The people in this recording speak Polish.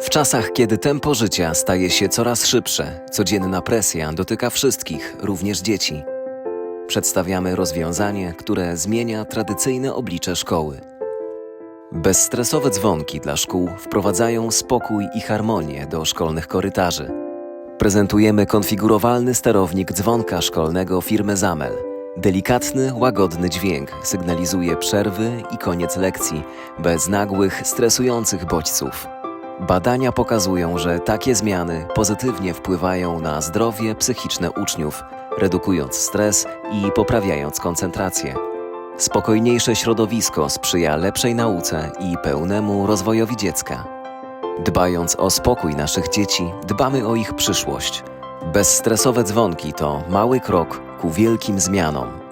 W czasach, kiedy tempo życia staje się coraz szybsze, codzienna presja dotyka wszystkich, również dzieci. Przedstawiamy rozwiązanie, które zmienia tradycyjne oblicze szkoły. Bezstresowe dzwonki dla szkół wprowadzają spokój i harmonię do szkolnych korytarzy. Prezentujemy konfigurowalny sterownik dzwonka szkolnego firmy Zamel. Delikatny, łagodny dźwięk sygnalizuje przerwy i koniec lekcji, bez nagłych, stresujących bodźców. Badania pokazują, że takie zmiany pozytywnie wpływają na zdrowie psychiczne uczniów, redukując stres i poprawiając koncentrację. Spokojniejsze środowisko sprzyja lepszej nauce i pełnemu rozwojowi dziecka. Dbając o spokój naszych dzieci, dbamy o ich przyszłość. Bezstresowe dzwonki to mały krok ku wielkim zmianom.